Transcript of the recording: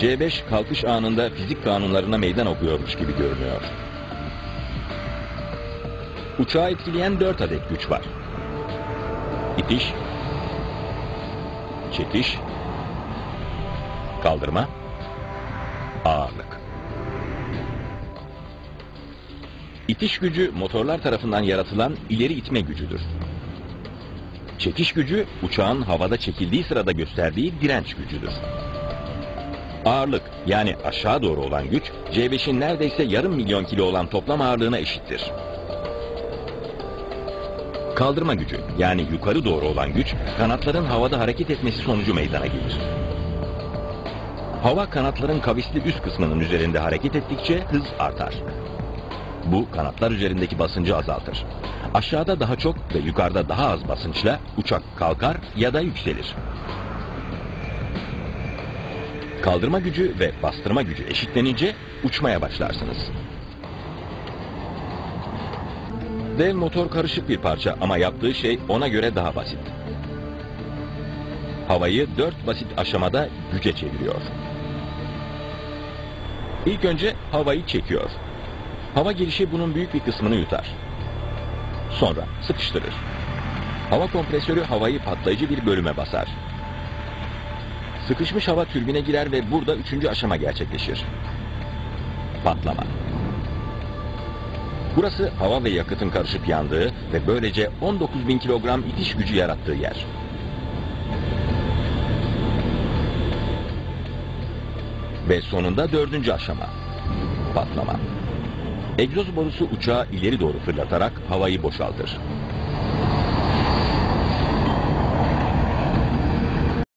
C5 kalkış anında fizik kanunlarına meydan okuyormuş gibi görünüyor. Uçağı etkileyen 4 adet güç var. İtiş, çekiş, kaldırma, ağırlık. İtiş gücü motorlar tarafından yaratılan ileri itme gücüdür. Çekiş gücü uçağın havada çekildiği sırada gösterdiği direnç gücüdür. Ağırlık yani aşağı doğru olan güç C5'in neredeyse yarım milyon kilo olan toplam ağırlığına eşittir. Kaldırma gücü yani yukarı doğru olan güç kanatların havada hareket etmesi sonucu meydana gelir. Hava kanatların kavisli üst kısmının üzerinde hareket ettikçe hız artar. Bu kanatlar üzerindeki basıncı azaltır. Aşağıda daha çok ve yukarıda daha az basınçla uçak kalkar ya da yükselir. Kaldırma gücü ve bastırma gücü eşitlenince uçmaya başlarsınız. Dev motor karışık bir parça ama yaptığı şey ona göre daha basit. Havayı dört basit aşamada güce çeviriyor. İlk önce havayı çekiyor. Hava girişi bunun büyük bir kısmını yutar. Sonra sıkıştırır. Hava kompresörü havayı patlayıcı bir bölüme basar. Sıkışmış hava türbine girer ve burada üçüncü aşama gerçekleşir. Patlama. Burası hava ve yakıtın karışıp yandığı ve böylece 19 bin kilogram itiş gücü yarattığı yer. Ve sonunda dördüncü aşama. Patlama. Egzoz borusu uçağı ileri doğru fırlatarak havayı boşaltır.